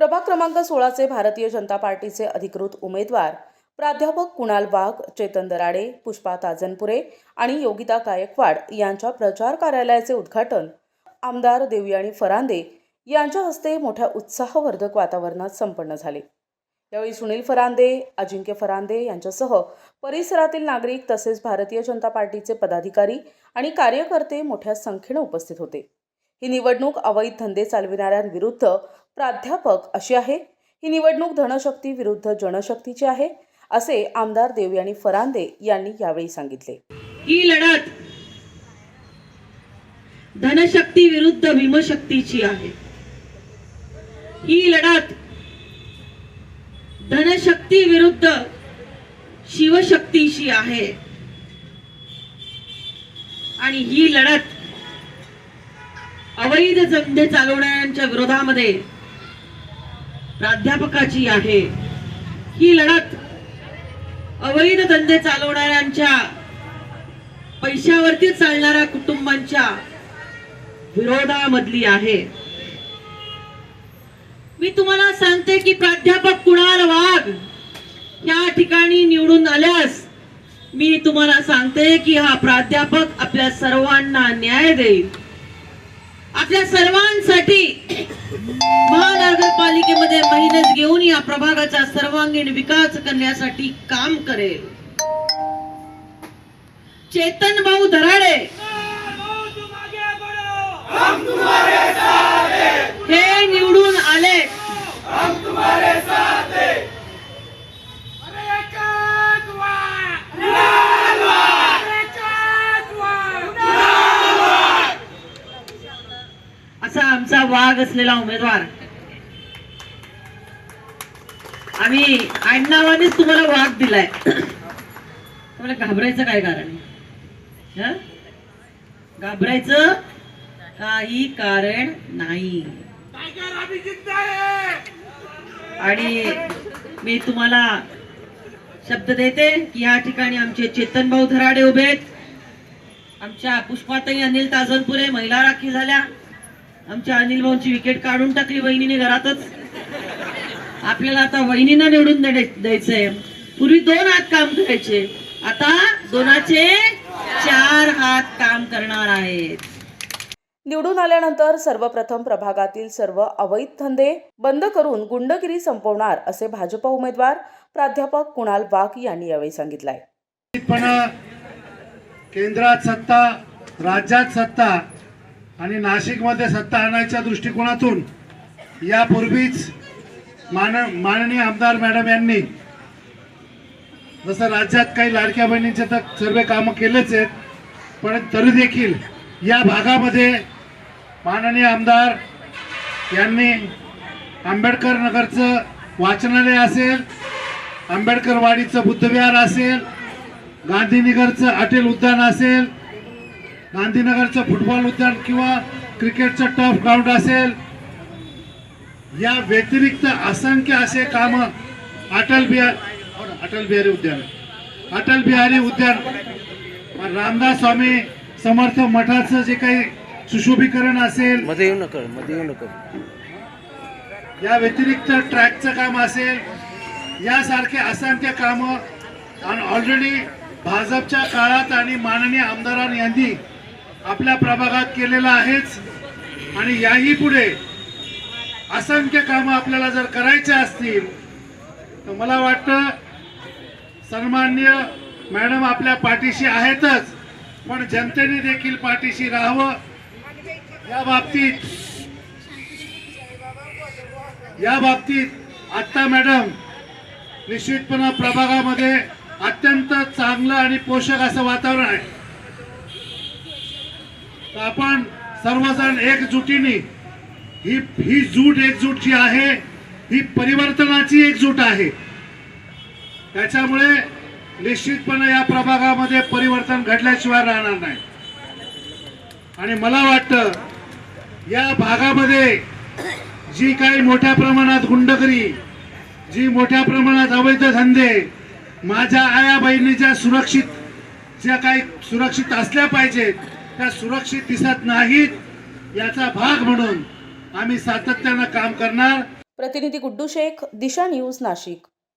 प्रभाग क्रमांक सोळाचे भारतीय जनता पार्टीचे अधिकृत उमेदवार प्राध्यापक कुणाल वाघ चेतन दराडे पुष्पा ताजनपुरे आणि योगिता गायकवाड यांच्या प्रचार कार्यालयाचे उद्घाटन आमदार देवयाणी फरांदे यांच्या हस्ते मोठ्या उत्साहवर्धक वातावरणात संपन्न झाले. यावेळी सुनील फरांदे अजिंक्य फरांदे यांच्यासह परिसरातील नागरिक तसेच भारतीय जनता पार्टीचे पदाधिकारी आणि कार्यकर्ते मोठ्या संख्येने उपस्थित होते. ही निवडणूक अवैध धंदे चालविणाऱ्यांविरुद्ध प्राध्यापक अशी आहे. ही निवडणूक धनशक्ती विरुद्ध जनशक्तीची आहे असे आमदार देव यांनी फरांदे यांनी यावेळी सांगितले. ही लढत धनशक्ती विरुद्ध भीमशक्तीची आहे. ही लढत धनशक्ती विरुद्ध शिवशक्तीची आहे. आणि ही लढत अवैध धंदे चालवणाऱ्यांच्या विरोधामध्ये प्राध्यापकाची आहे. ही लढत अवैध धंदे चालवणाऱ्यांच्या पैशावरती चालणाऱ्या कुटुंबांच्या विरोधामधली आहे. मी तुम्हाला सांगते की प्राध्यापक कुणाल वाघ या ठिकाणी निवडून आल्यास मी तुम्हाला सांगते की हा प्राध्यापक आपल्या सर्वांना न्याय देईल. आपल्या सर्वांसाठी महानगरपालिकेमध्ये मेहनत घेऊन या प्रभागाचा सर्वांगीण विकास करण्यासाठी काम करेल. चेतन भाऊ धराडे हे निवडून आले असा आमचा वाघ असलेला उमेदवार. आम्ही आडनावानेच तुम्हाला वाघ दिलाय. तुम्हाला घाबरायचं काय कारण घाबरायचं काही कारण नाही. आणि मी तुम्हाला शब्द देते की या ठिकाणी आमचे चेतन भाऊ धराडे उभे आहेत. आमच्या पुष्पाताई अनिल ताजनपुरे महिला राखी झाल्या. आमच्या अनिल भाऊंची विकेट काढून टाकली वहिनीने घरातच. आपल्याला आता वहिनींना निवडून द्याय- द्यायचंय. पूर्वी दोन हात काम करायचे. आता दोनाचे चार हात काम करणार आहेत. निवडून आल्यानंतर सर्वप्रथम प्रभागातील सर्व अवैध धंदे बंद करून गुंडगिरी संपवणार असे भाजप उमेदवार प्राध्यापक कुणाल वाघ यांनी यावेळी सांगितलं आहे निश्चितपणं केंद्रात सत्ता राज्यात सत्ता आणि नाशिकमध्ये सत्ता आणायच्या दृष्टिकोनातून यापूर्वीच मान माननीय आमदार मॅडम यांनी जसं राज्यात काही लाडक्या बहिणींचे तर सर्व कामं केलेच आहेत पण तरी देखील या भागामध्ये माननीय आमदार यांनी आंबेडकर नगरचं वाचनालय असेल आंबेडकरवाडीचं बुद्धविहार असेल गांधीनगरचं अटेल उद्यान असेल गांधीनगरचं फुटबॉल उद्यान किंवा क्रिकेटचं टफ ग्राउंड असेल या व्यतिरिक्त असंख्य असे काम अटल बिहार हो अटल बिहारी उद्यान. अटल बिहारी उद्यान. रामदास स्वामी समर्थ मठाचं जे काही सुशोभीकरण असेल मध्ये येऊ नका मध्ये येऊ नका. या व्यतिरिक्त ट्रॅकचं काम असेल यासारखे असंख्य कामं. आणि ऑलरेडी भाजपच्या काळात आणि माननीय आमदारांनी यांनी आपल्या प्रभागात केलेलं आहेच. आणि याही पुढे असंख्य कामं आपल्याला जर करायचे असतील तर मला वाटतं सन्मान्य मॅडम आपल्या पाठीशी आहेतच पण जनतेने देखील पाठीशी राहावं. या बाबतीत या बाबतीत आत्ता मॅडम निश्चितपणे प्रभागामध्ये अत्यंत चांगलं आणि पोषक असं वातावरण आहे. तर आपण सर्वजण एकजुटीने ही ही जूट एकजूट जी आहे ही परिवर्तनाची एकजूट आहे. त्याच्यामुळे निश्चितपणे या प्रभागामध्ये परिवर्तन घडल्याशिवाय राहणार नाही. आणि मला वाटतं या भागामध्ये जी काही मोठ्या प्रमाणात गुंडगिरी जी मोठ्या प्रमाणात अवैध धंदे माझ्या आया बहिणीच्या सुरक्षित ज्या काही सुरक्षित असल्या पाहिजेत त्या सुरक्षित दिसत नाहीत याचा भाग म्हणून आम्ही सातत्यानं काम करणार. प्रतिनिधी गुड्डू शेख दिशा न्यूज नाशिक.